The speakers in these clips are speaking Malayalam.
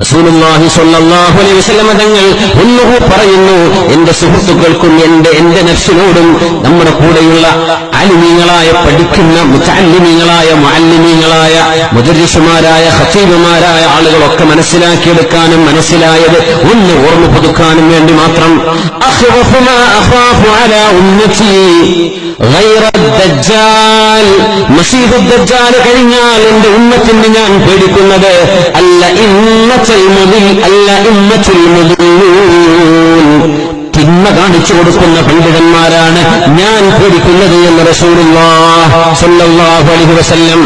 റസൂലുള്ളാഹി സ്വല്ലല്ലാഹു അലൈഹി വസല്ലം തങ്ങൾ പറയുന്നു എന്റെ സുഹൃത്തുക്കൾക്കും എന്റെ എന്റെ നഫ്സിനോടും നമ്മുടെ കൂടെയുള്ള അലിമീങ്ങളായ പഠിക്കുന്ന മുത്തല്ലിമീങ്ങളായ മുഅല്ലിമീങ്ങളായ മുദരിസുമാരായ ഹസീബുമാരായ ആളുകളൊക്കെ മനസ്സിലാക്കിയെടുക്കാനും മനസ്സിലായത് ഒന്ന് ഓർമ്മ പുതുക്കാനും വേണ്ടി മാത്രം. കഴിഞ്ഞാൽ എന്റെ ഉമ്മത്തിന് ഞാൻ പേടിക്കുന്നത്. അല്ല ഇമ്മ മുദിൽ അല്ല ഇമ്മ മുദിൽ തിന്മ കാണിച്ചു കൊടുക്കുന്ന പണ്ഡിതന്മാരാണ് ഞാൻ പേടിക്കുന്നത് എന്ന് റസൂലുള്ളം വസല്ലം.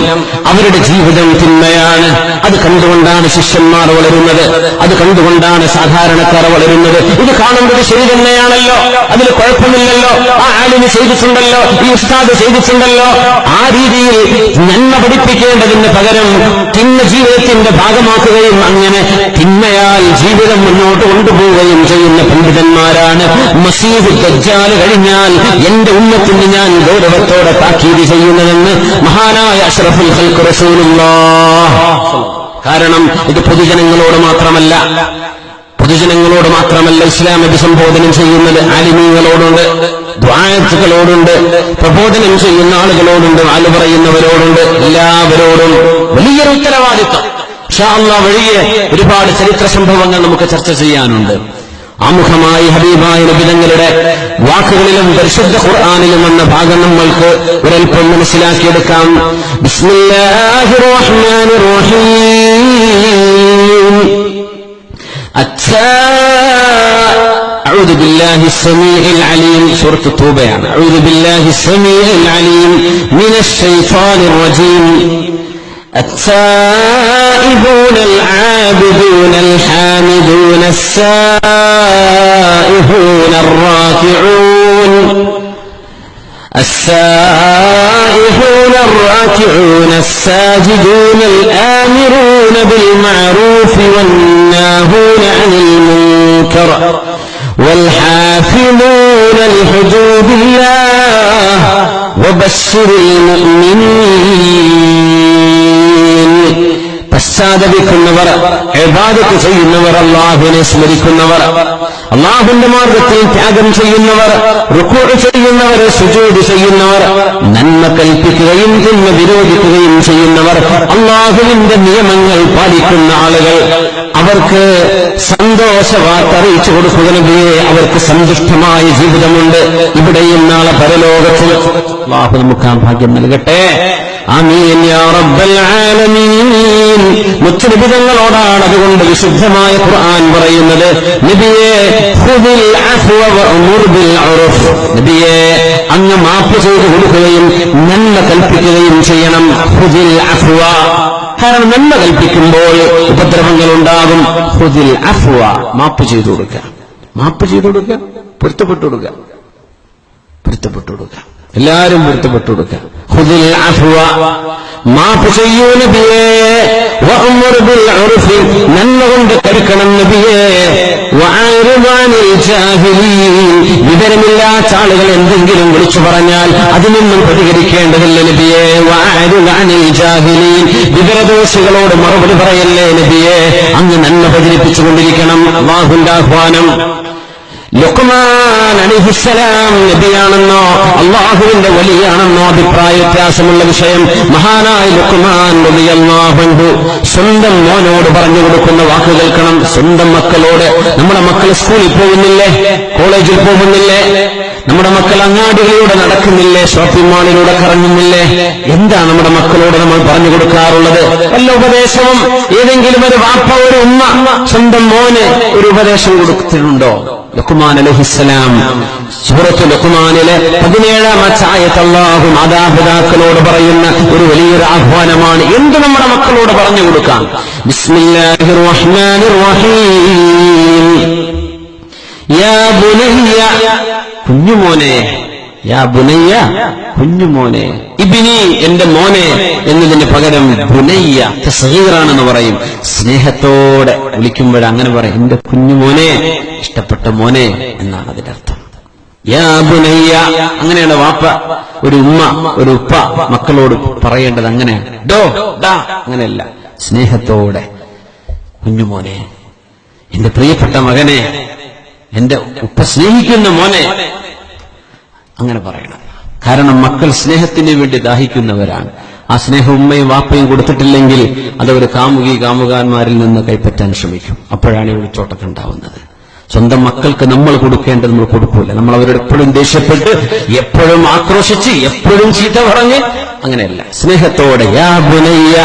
അവരുടെ ജീവിതം തിന്മയാണ്. അത് കണ്ടുകൊണ്ടാണ് ശിഷ്യന്മാർ വളരുന്നത്. അത് കണ്ടുകൊണ്ടാണ് സാധാരണക്കാർ വളരുന്നത്. ഇത് കാണുന്നത് ശരി തന്നെയാണല്ലോ. അതിൽ കുഴപ്പമില്ലല്ലോ. ആ ആലിന് ചെയ്തിട്ടുണ്ടല്ലോ. ഈ ഉസ്താദ് ചെയ്തിട്ടുണ്ടല്ലോ. ആ രീതിയിൽ നന്മ പഠിപ്പിക്കേണ്ടതിന് പകരം തിന്മ ജീവിതത്തിന്റെ ഭാഗമാക്കുകയും അങ്ങനെ തിന്മയാൽ ജീവിതം മുന്നോട്ട് കൊണ്ടുപോവുകയും ചെയ്യുന്ന പണ്ഡിതന്മാരാണ്. മസീഹ് ദജ്ജാൽ കഴിഞ്ഞാൽ എന്റെ ഉമ്മത്തിന് ഞാൻ ഗൗരവത്തോടെ താക്കീത് ചെയ്യുന്നതെന്ന് മഹാനായ അഷ്റഫുൽ ഹൽക്ക് റസൂലുള്ള. കാരണം ഇത് പൊതുജനങ്ങളോട് മാത്രമല്ല. പൊതുജനങ്ങളോട് മാത്രമല്ല ഇസ്ലാം അഭിസംബോധനം ചെയ്യുന്നത് ആലിമീകളോടുണ്ട് ദ്വായത്തുകളോടുണ്ട് പ്രബോധനം ചെയ്യുന്ന ആളുകളോടുണ്ട് ആൽ പറയുന്നവരോടുണ്ട് എല്ലാവരോടും വലിയൊരു ഉത്തരവാദിത്വം. ഷാ വഴിയെ ഒരുപാട് ചരിത്ര സംഭവങ്ങൾ നമുക്ക് ചർച്ച ചെയ്യാനുണ്ട്. ആമുഖമായി ഹബീബായ നബിതങ്ങളുടെ വാക്കുകളിലും പരിശുദ്ധ ഖുർആാനിലും വന്ന ഭാഗം നമ്മൾക്ക് ഒരൽപ്പം മനസ്സിലാക്കിയെടുക്കാം ബിസ്മില്ലാഹിർ റഹ്മാനിർ റഹീം التاء أعوذ بالله السميع العليم سورة التوبة يعني أعوذ بالله السميع العليم من الشيطان الرجيم التائبون العابدون الحامدون السائحون الراكعون. السائحون الراكعون الساجدون الآمرون بالمعروف والناهون عن المنكر والحافظون لحدود الله وبشر المؤمنين. പശ്ചാത്തപിക്കുന്നവർ എബാദത്ത് ചെയ്യുന്നവർ അള്ളാഹുവിനെ സ്മരിക്കുന്നവർ അള്ളാഹുന്റെ മാർഗത്തിൽ ത്യാഗം ചെയ്യുന്നവർ റിക്കോർഡ് ചെയ്യുന്നവർ സുജൂട് ചെയ്യുന്നവർ നന്മ കൽപ്പിക്കുകയും തിന്മ വിരോധിക്കുകയും ചെയ്യുന്നവർ അള്ളാഹുവിന്റെ നിയമങ്ങൾ പാലിക്കുന്ന ആളുകൾ അവർക്ക് സന്തോഷ അറിയിച്ചു കൊടുക്കുക നബിയെ അവർക്ക് സന്തുഷ്ടമായ ജീവിതമുണ്ട്. ഇവിടെയും നാളെ പരലോകത്തിൽ അള്ളാഹു നമുക്ക് ആ ഭാഗ്യം നൽകട്ടെ. അമീൻ യാ റബ്ബൽ ആലമീൻ. മുത്തനബിതങ്ങളോടാണ് അതുകൊണ്ട് വിശുദ്ധമായ ഖുർആൻ പറയുന്നത്. നബിയെ നബിയെ അങ്ങ് മാപ്പ് ചെയ്ത് കൊടുക്കുകയും നന്മ കൽപ്പിക്കുകയും ചെയ്യണം. ഹുദിൽ അഫ്വ കാരണം നന്മ കൽപ്പിക്കുമ്പോൾ ഉപദ്രവങ്ങൾ ഉണ്ടാകും ഹുദിൽ അഫ്വ മാപ്പ് ചെയ്തു കൊടുക്കുക. മാപ്പ് ചെയ്തു കൊടുക്കുക. പൊരുത്തപ്പെട്ടു കൊടുക്കുക. പൊരുത്തപ്പെട്ടു കൊടുക്കുക. എല്ലാവരും പൊരുത്തപ്പെട്ടു കൊടുക്കുക. ഹുദിൽ അഫ്വ മാപ്പ് ചെയ്യൂ നബിയേ. നന്മ കൊണ്ട് കരുക്കണം നബിയേ. വിവരമില്ലാത്ത ആളുകൾ എന്തെങ്കിലും വിളിച്ചു പറഞ്ഞാൽ അതിനൊന്നും പ്രതികരിക്കേണ്ടതില്ല നബിയേ. വിവരദോഷികളോട് മറുപടി പറയല്ലേ നബിയേ. അങ്ങ് നന്മ പ്രചരിപ്പിച്ചുകൊണ്ടിരിക്കണം. അള്ളാഹുന്റെ ആഹ്വാനം. നബിയാണെന്നോ അള്ളാഹുവിന്റെ വലിയാണെന്നോ അഭിപ്രായ വ്യത്യാസമുള്ള വിഷയം മഹാനായ ലുക്മാൻ സ്വന്തം മോനോട് പറഞ്ഞു കൊടുക്കുന്ന വാക്ക് കേൾക്കണം. സ്വന്തം മക്കളോട്. നമ്മുടെ മക്കൾ സ്കൂളിൽ പോകുന്നില്ലേ? കോളേജിൽ പോകുന്നില്ലേ? നമ്മുടെ മക്കൾ അങ്ങാടികളിലൂടെ നടക്കുന്നില്ലേ? ഷോപ്പിംഗ് മാളിലൂടെ കറങ്ങുന്നില്ലേ? എന്താ നമ്മുടെ മക്കളോട് നമ്മൾ പറഞ്ഞു കൊടുക്കാറുള്ളത്? വല്ല ഉപദേശവും? ഏതെങ്കിലും ഒരു വാപ്പ ഒരു ഉമ്മ സ്വന്തം മോന് ഒരു ഉപദേശം കൊടുത്തിട്ടുണ്ടോ? ലുക്കുമാൻ അലഹിസ്സലാം. സൂറത്ത് ലുക്കുമാനിലെ പതിനേഴാമത്തെ ആയത്ത് അള്ളാഹു മാതാപിതാക്കളോട് പറയുന്ന ഒരു വലിയൊരു ആഹ്വാനമാണ് എന്ത് നമ്മുടെ മക്കളോട് പറഞ്ഞു കൊടുക്കാം? ബിസ്മില്ലാഹിർ റഹ്മാനിർ റഹീം കുഞ്ഞുമോനെ യാ ബുനയ്യ കുഞ്ഞുമോനെ. ഇബിനി എന്റെ മോനെ എന്നതിന് പകരം ബുനയ്യ. തസ്ഗീറാണെന്ന് പറയും. സ്നേഹത്തോടെ വിളിക്കുമ്പോൾ അങ്ങനെ പറയും. എന്റെ കുഞ്ഞുമോനെ ഇഷ്ടപ്പെട്ട മോനെ എന്നാണ് അതിന്റെ അർത്ഥം. അങ്ങനെയാണ് വാപ്പ ഒരു ഉമ്മ ഒരു ഉപ്പ മക്കളോട് പറയേണ്ടത് അങ്ങനെയാണ്. ഡോ ഡാ അങ്ങനെയല്ല. സ്നേഹത്തോടെ. കുഞ്ഞുമോനെ എന്റെ പ്രിയപ്പെട്ട മകനെ എന്റെ ഉപ്പ സ്നേഹിക്കുന്ന മോനെ അങ്ങനെ പറയണം. കാരണം മക്കൾ സ്നേഹത്തിന് വേണ്ടി ദാഹിക്കുന്നവരാണ്. ആ സ്നേഹം ഉമ്മയും വാപ്പയും കൊടുത്തിട്ടില്ലെങ്കിൽ അതവർ കാമുകി കാമുകാന്മാരിൽ നിന്ന് കൈപ്പറ്റാൻ ശ്രമിക്കും അപ്പോഴാണ് ഈ ഒളിച്ചോട്ടത്തുണ്ടാവുന്നത് സ്വന്തം മക്കൾക്ക് നമ്മൾ കൊടുക്കേണ്ടത് നമ്മൾ കൊടുക്കൂല നമ്മൾ അവരോട് എപ്പോഴും ദേഷ്യപ്പെട്ട് എപ്പോഴും ആക്രോശിച്ച് എപ്പോഴും ചീത്ത പറഞ്ഞ് അങ്ങനെയല്ല സ്നേഹത്തോടെ യാ ബുനയ്യ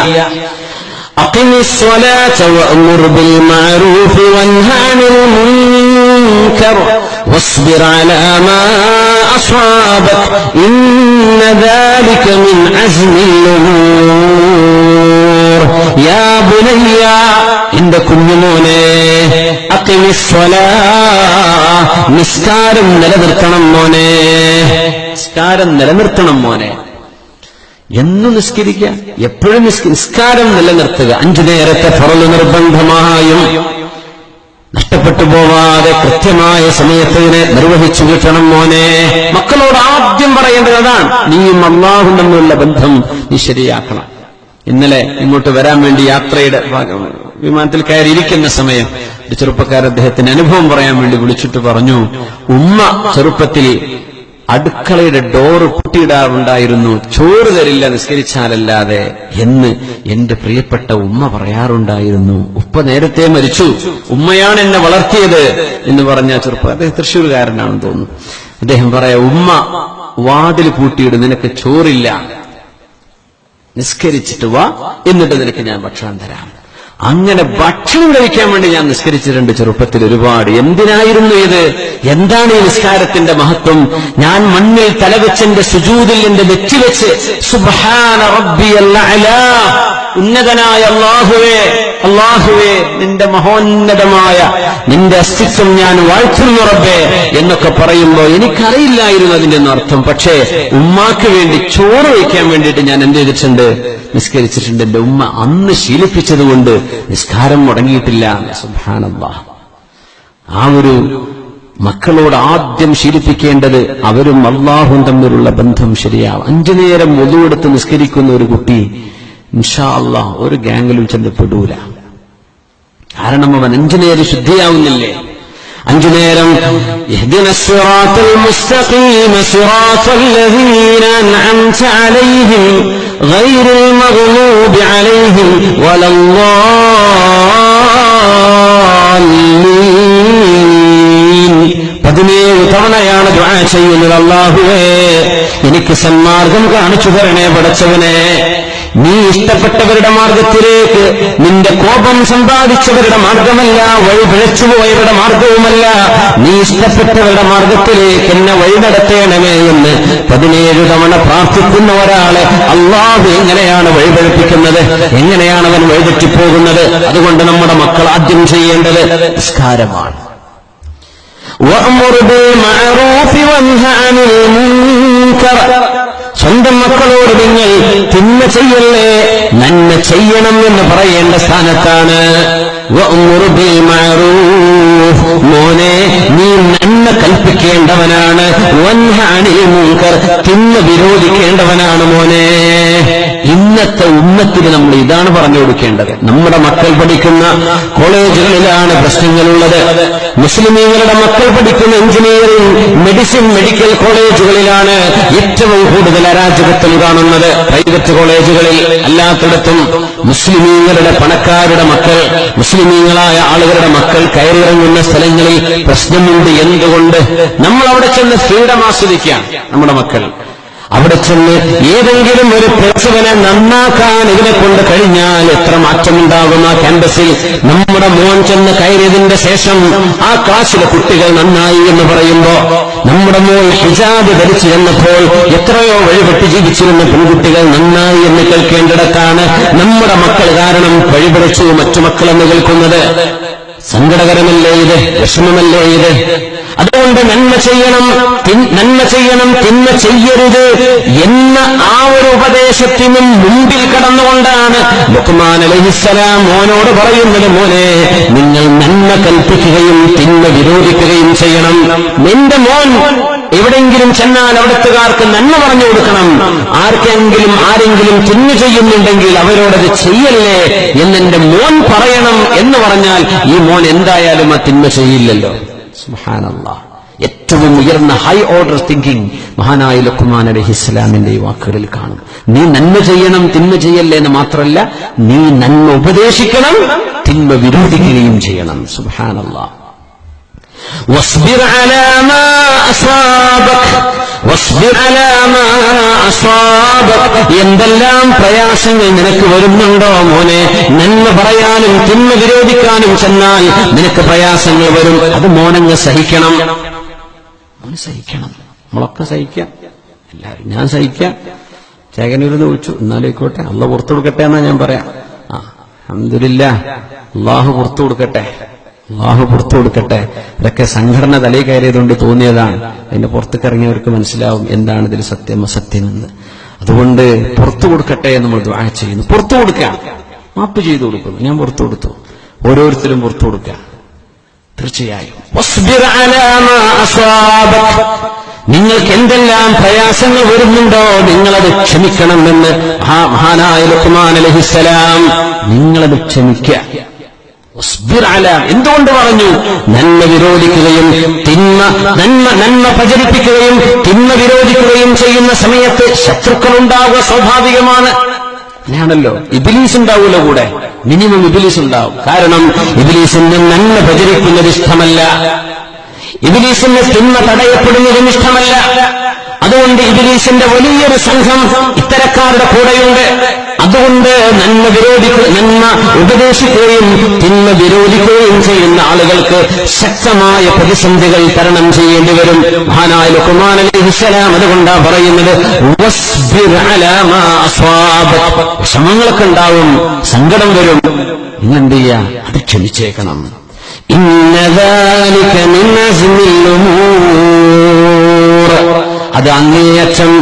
أقم الصلاة وأمر بالمعروف وانه عن المنكر واصبر على ما أصابك إن ذلك من عزم الأمور يا بني عند كل മോനെ أقم الصلاة നിസ്കാരം നിലനിർത്തണം മോനെ നിസ്കാരം നിലനിർത്തണം മോനെ എന്നും നിസ്കരിക്കുക എപ്പോഴും നിസ്ക- നിസ്കാരം നിലനിർത്തുക അഞ്ചു നേരത്തെ ഫറല് നിർബന്ധമായും നഷ്ടപ്പെട്ടു പോവാതെ കൃത്യമായ സമയത്ത് ഇതിനെ നിർവഹിച്ചു കിട്ടണം മോനെ. മക്കളോട് ആദ്യം പറയേണ്ടത് അതാണ് നീയും അള്ളാഹും തമ്മിലുള്ള ബന്ധം നീ ശരിയാക്കണം. ഇന്നലെ ഇങ്ങോട്ട് വരാൻ വേണ്ടി യാത്രയുടെ വിമാനത്തിൽ കയറിയിരിക്കുന്ന സമയം ഒരു ചെറുപ്പക്കാരൻ അദ്ദേഹത്തിന്റെ അനുഭവം പറയാൻ വേണ്ടി വിളിച്ചിട്ട് പറഞ്ഞു ഉമ്മ ചെറുപ്പത്തിൽ അടുക്കളയുടെ ഡോറ് പൊട്ടിയിടാറുണ്ടായിരുന്നു. ചോറ് തരില്ല നിസ്കരിച്ചാലല്ലാതെ എന്ന് എന്റെ പ്രിയപ്പെട്ട ഉമ്മ പറയാറുണ്ടായിരുന്നു. ഉപ്പ നേരത്തെ മരിച്ചു. ഉമ്മയാണ് എന്നെ വളർത്തിയത് എന്ന് പറഞ്ഞ ചെറുപ്പം അദ്ദേഹം തൃശ്ശൂർകാരനാണെന്ന് തോന്നുന്നു. അദ്ദേഹം പറയാ ഉമ്മ വാതിൽ പൂട്ടിയിടും നിനക്ക് ചോറില്ല. നിസ്കരിച്ചിട്ട് വാ എന്നിട്ട് നിനക്ക് ഞാൻ ഭക്ഷണം തരാം. അങ്ങനെ ഭക്ഷണം കഴിക്കാൻ വേണ്ടി ഞാൻ നിസ്കരിച്ചിട്ടുണ്ട് ചെറുപ്പത്തിൽ ഒരുപാട് എന്തിനായിരുന്നു ഇത് എന്താണ് ഈ നിസ്കാരത്തിന്റെ മഹത്വം ഞാൻ മണ്ണിൽ തലവെച്ചെന്റെ സുജൂതിൽ എന്റെ വെച്ച് സുബ്ഹാന. ഉന്നതനായ അള്ളാഹുവേ അള്ളാഹുവേ നിന്റെ മഹോന്നതമായ നിന്റെ അസ്തിത്വം ഞാൻ വാഴ്ത്തുന്നു റബ്ബേ എന്നൊക്കെ പറയുമ്പോൾ എനിക്കറിയില്ലായിരുന്നു അതിന്റെ അർത്ഥം പക്ഷേ ഉമ്മാക്ക് വേണ്ടി ചോറ് വയ്ക്കാൻ വേണ്ടിയിട്ട് ഞാൻ എന്ത് ചെയ്തിട്ടുണ്ട്? നിസ്കരിച്ചിട്ടുണ്ട്. എന്റെ ഉമ്മ അന്ന് ശീലിപ്പിച്ചതുകൊണ്ട് നിസ്കാരം മുടങ്ങിയിട്ടില്ല. സുബ്ഹാനല്ലാഹ് ആ ഒരു മക്കളോട് ആദ്യം ശീലിപ്പിക്കേണ്ടത് അവരും അള്ളാഹും തമ്മിലുള്ള ബന്ധം ശരിയാവും അഞ്ചു നേരം ഒതുവെടുത്ത് നിസ്കരിക്കുന്ന ഒരു കുട്ടി ഇൻഷാ അള്ളാഹ് ഒരു ഗാംഗിലും ചെന്ന് പെടൂല കാരണം അവൻ അഞ്ചു നേരം ശുദ്ധിയാവുന്നില്ലേ അഞ്ചു നേരം اهدنا الصراط المستقيم صراط الذين أنعمت عليهم غير المغلوب عليهم ولا الضالين പതിനേഴ് തവണയാണ് ദുആ ചെയ്യുന്നത് അള്ളാഹുവേ എനിക്ക് സന്മാർഗം കാണിച്ചു തരണേ പടച്ചവനെ നീ ഇഷ്ടപ്പെട്ടവരുടെ മാർഗത്തിലേക്ക് നിന്റെ കോപം സമ്പാദിച്ചവരുടെ മാർഗമല്ല വഴി പിഴച്ചുപോയവരുടെ മാർഗവുമല്ല നീ ഇഷ്ടപ്പെട്ടവരുടെ മാർഗത്തിലേക്ക് എന്നെ വഴി നടത്തേണമേ എന്ന് പതിനേഴ് തവണ പ്രാർത്ഥിക്കുന്ന ഒരാളെ അള്ളാഹു എങ്ങനെയാണ് വഴിപഴിപ്പിക്കുന്നത് എങ്ങനെയാണ് അവൻ വഴിതെറ്റിപ്പോകുന്നത് അതുകൊണ്ട് നമ്മുടെ മക്കൾ ആദ്യം ചെയ്യേണ്ടത് നിസ്കാരമാണ് وأمر بالمعروف وانه عن المنكر സ്വന്തം മക്കളോട് നിങ്ങൾ തിന്മ ചെയ്യല്ലേ നന്മ ചെയ്യണം എന്ന് പറയേണ്ട സ്ഥാനത്താണ്. മോനെ നീ കൽപ്പിക്കേണ്ടവനാണ്. തിന്ന് വിരോധിക്കേണ്ടവനാണ് മോനെ. ഇന്നത്തെ ഉമ്മത്തിന് നമ്മൾ ഇതാണ് പറഞ്ഞു കൊടുക്കേണ്ടത്. നമ്മുടെ മക്കൾ പഠിക്കുന്ന കോളേജുകളിലാണ് പ്രശ്നങ്ങളുള്ളത്. മുസ്ലിമീങ്ങളുടെ മക്കൾ പഠിക്കുന്ന എഞ്ചിനീയറിംഗ് മെഡിസിൻ മെഡിക്കൽ കോളേജുകളിലാണ് ഏറ്റവും കൂടുതൽ അരാജകത്വം കാണുന്നത്. പ്രൈവറ്റ് കോളേജുകളിൽ അല്ലാത്തിടത്തും മുസ്ലിമീങ്ങളുടെ പണക്കാരുടെ മക്കൾ മുസ്ലിമീങ്ങളായ ആളുകളുടെ മക്കൾ കയറിയിറങ്ങുന്ന സ്ഥലങ്ങളിൽ പ്രശ്നമുണ്ട്. എന്തുകൊണ്ട് നമ്മൾ അവിടെ ചെന്ന് ഫ്രീഡം ആസ്വദിക്കാം നമ്മുടെ മക്കൾ. അവിടെ ചെന്ന് ഏതെങ്കിലും ഒരു പ്രസവനെ നന്നാക്കാൻ ഇതിനെ കൊണ്ട് കഴിഞ്ഞാൽ എത്ര മാറ്റമുണ്ടാകും ആ ക്യാമ്പസിൽ. നമ്മുടെ മോൻ ചെന്ന് കയറിയതിന്റെ ശേഷം ആ ക്ലാസ്സിലെ കുട്ടികൾ നന്നായി എന്ന് പറയുമ്പോ നമ്മുടെ മോൻ ഹിജാബ് ധരിച്ചു ചെന്നപ്പോൾ എത്രയോ വഴിപെട്ട് ജീവിച്ചിരുന്ന പെൺകുട്ടികൾ നന്നായി എന്ന് കേൾക്കേണ്ടിടത്താണ് നമ്മുടെ മക്കൾ കാരണം വഴിപിടിച്ചു മറ്റു മക്കളെന്ന് കേൾക്കുന്നത്. സങ്കടകരമല്ലേ ഇത്? വിഷമമല്ലേ ഇത്? അതുകൊണ്ട് നന്മ ചെയ്യണം നന്മ ചെയ്യണം തിന്മ ചെയ്യരുത് എന്ന ആ ഒരു ഉപദേശത്തിനും മുമ്പിൽ കടന്നുകൊണ്ടാണ് ലുക്മാൻ അലഹിസ്സലാം മോനോട് പറയുന്നത് മോനെ നിങ്ങൾ നന്മ കൽപ്പിക്കുകയും തിന്മ വിരോധിക്കുകയും ചെയ്യണം. നിന്റെ മോൻ എവിടെയെങ്കിലും ചെന്നാൽ അവിടത്തുകാർക്ക് നന്മ പറഞ്ഞു കൊടുക്കണം. ആർക്കെങ്കിലും ആരെങ്കിലും തിന്നു ചെയ്യുന്നുണ്ടെങ്കിൽ അവരോടത് ചെയ്യല്ലേ എന്നെന്റെ മോൻ പറയണം എന്ന് പറഞ്ഞാൽ ഈ മോൻ എന്തായാലും ആ തിന്മ ചെയ്യില്ലല്ലോ. ഏറ്റവും ഉയർന്ന ഹൈ ഓർഡർ തിങ്കിങ് മഹാനായ ലുക്കുമാൻ അലഹി ഇസ്ലാമിന്റെ ഈ വാക്കുകളിൽ കാണും. നീ നന്മ ചെയ്യണം തിന്മ ചെയ്യല്ലേ എന്ന് മാത്രമല്ല നീ നന്മ ഉപദേശിക്കണം തിന്മ വിരോധിക്കുകയും ചെയ്യണം. സുബാനല്ലാ واصبر على ما أصابك واصبر على ما أصابك എന്തെല്ലാം പ്രയാസങ്ങൾ നിനക്ക് വരുന്നുണ്ടോ മോനെ നന്മ പറയാനും തിന്മ വിരോധിക്കാനും ചെന്നാൽ നിനക്ക് പ്രയാസങ്ങൾ വരും അത് മോനങ്ങ് സഹിക്കണം മോന് സഹിക്കണം നമ്മളൊക്കെ സഹിക്കാം എല്ലാവരും ഞാൻ സഹിക്കാം ചേകനൂരിന്ന് വിളിച്ചു എന്നാലേക്കോട്ടെ അള്ള പുറത്തു കൊടുക്കട്ടെ എന്നാ ഞാൻ പറയാം ആ അഹമ്മദില്ല അള്ളാഹു പുറത്തു കൊടുക്കട്ടെ അള്ളാഹു പുറത്തു കൊടുക്കട്ടെ. ഇതൊക്കെ സംഘടന തലയിൽ കയറിയതുകൊണ്ട് തോന്നിയതാണ്. അതിന്റെ പുറത്തേക്ക് ഇറങ്ങിയവർക്ക് മനസ്സിലാവും എന്താണ് ഇതിൽ സത്യം അസത്യമെന്ന് അതുകൊണ്ട് പുറത്തു കൊടുക്കട്ടെ നമ്മൾ ദ്വാ ചെയ്യുന്നു. പുറത്തു കൊടുക്കാം മാപ്പ് ചെയ്തു കൊടുക്കുന്നു. ഞാൻ പുറത്തു കൊടുത്തു. ഓരോരുത്തരും പുറത്തു കൊടുക്കുക. തീർച്ചയായും. നിങ്ങൾക്ക് എന്തെല്ലാം പ്രയാസങ്ങൾ വരുന്നുണ്ടോ? നിങ്ങളത് ക്ഷമിക്കണമെന്ന് മഹാനായ ലുക്മാൻ അലഹിസലാം നിങ്ങളത് ക്ഷമിക്കുക. എന്തുകൊണ്ട് പറഞ്ഞു? നന്മ വിരോധിക്കുകയും തിന്മ നന്മ നന്മ പ്രചരിപ്പിക്കുകയും തിന്മ വിരോധിക്കുകയും ചെയ്യുന്ന സമയത്ത് ശത്രുക്കളുണ്ടാവുക സ്വാഭാവികമാണ്. അങ്ങനെയാണല്ലോ ഇബിലീസ് ഉണ്ടാവൂല കൂടെ? മിനിമം ഇബിലീസ് ഉണ്ടാവും കാരണം ഇബിലീസിന് നന്മ പ്രചരിക്കുന്നത് ഇഷ്ടമല്ല. ഇബിലീസിന്റെ തിന്മ തടയപ്പെടുന്നതും ഇഷ്ടമല്ല. അതുകൊണ്ട് ഇബിലീസിന്റെ വലിയൊരു സംഘം ഇത്തരക്കാരുടെ കൂടെയുണ്ട്. അതുകൊണ്ട് നന്മ വിരോധിക്കുക നന്മ ഉപദേശിക്കുകയും തിന്മ വിരോധിക്കുകയും ചെയ്യുന്ന ആളുകൾക്ക് ശക്തമായ പ്രതിസന്ധികൾ തരണം ചെയ്യേണ്ടി വരും. മഹാനായ ലുക്കുമാൻ അലൈഹിസ്സലാം അതുകൊണ്ടാ പറയുന്നത് അലാ. വിഷമങ്ങളൊക്കെ ഉണ്ടാവും സങ്കടം വരും. ഇന്നെന്ത് ചെയ്യാ? അത് ക്ഷമിച്ചേക്കണം. ഇന്ന അത് അങ്ങേയറ്റം.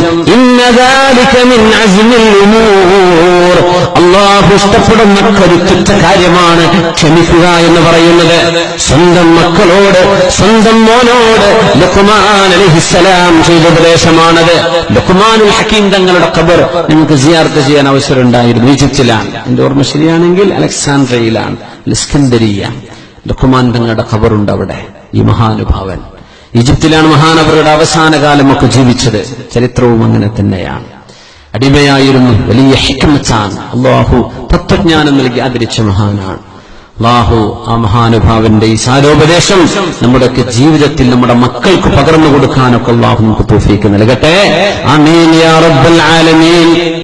അള്ളാഹു ഇഷ്ടപ്പെടുന്ന കരുത്തുറ്റ കാര്യമാണ്. ക്ഷമിക്കുക എന്ന് പറയുന്നത്. സ്വന്തം മക്കളോട് സ്വന്തം മോനോട് ലുക്കുമാൻ അലിഹിസ്സലാം ചെയ്ത ഉപദേശമാണത്. ലുക്കുമാനുൽ ഹക്കീം തങ്ങളുടെ ഖബർ നിങ്ങൾക്ക് ജിയാർത്ത് ചെയ്യാൻ അവസരം ഉണ്ടായിരുന്നു ഈജിപ്തിലാണ്. എന്റെ ഓർമ്മ ശരിയാണെങ്കിൽ അലക്സാൻഡ്രയിലാണ് ലിസ്കന്തരിയ ലുക്കുമാൻ തങ്ങളുടെ ഖബറുണ്ട് അവിടെ. ഈ മഹാനുഭാവൻ. ഈജിപ്തിലാണ് മഹാനവരുടെ അവസാന കാലമൊക്കെ ജീവിച്ചത്. ചരിത്രവും അങ്ങനെ തന്നെയാണ്. അടിമയായിരുന്നു. വലിയ ഹിക്കമച്ചാൻ അള്ളാഹു തത്വജ്ഞാനം നൽകി ആദരിച്ച മഹാനാണ്. അള്ളാഹു ആ മഹാനുഭാവന്റെ ഈ സാരോപദേശം നമ്മുടെയൊക്കെ ജീവിതത്തിൽ നമ്മുടെ മക്കൾക്ക് പകർന്നു കൊടുക്കാനൊക്കെ അള്ളാഹു നമുക്ക് തോഫീക്ക് നൽകട്ടെ. ആമീൻ യാ റബ്ബൽ ആലമീൻ.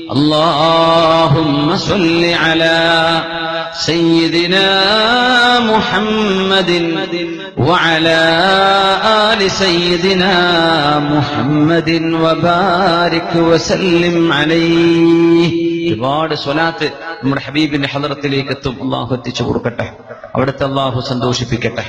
اللهم صل على سيدنا محمد وعلى آل سيدنا محمد وبارك وسلم عليه ഒരുപാട് സ്വലാത്ത് നമ്മുടെ ഹബീബിന്റെ ഹലറത്തിലേക്ക് എത്തും അള്ളാഹു എത്തിച്ചു കൊടുക്കട്ടെ അവിടുത്തെ അള്ളാഹു സന്തോഷിപ്പിക്കട്ടെ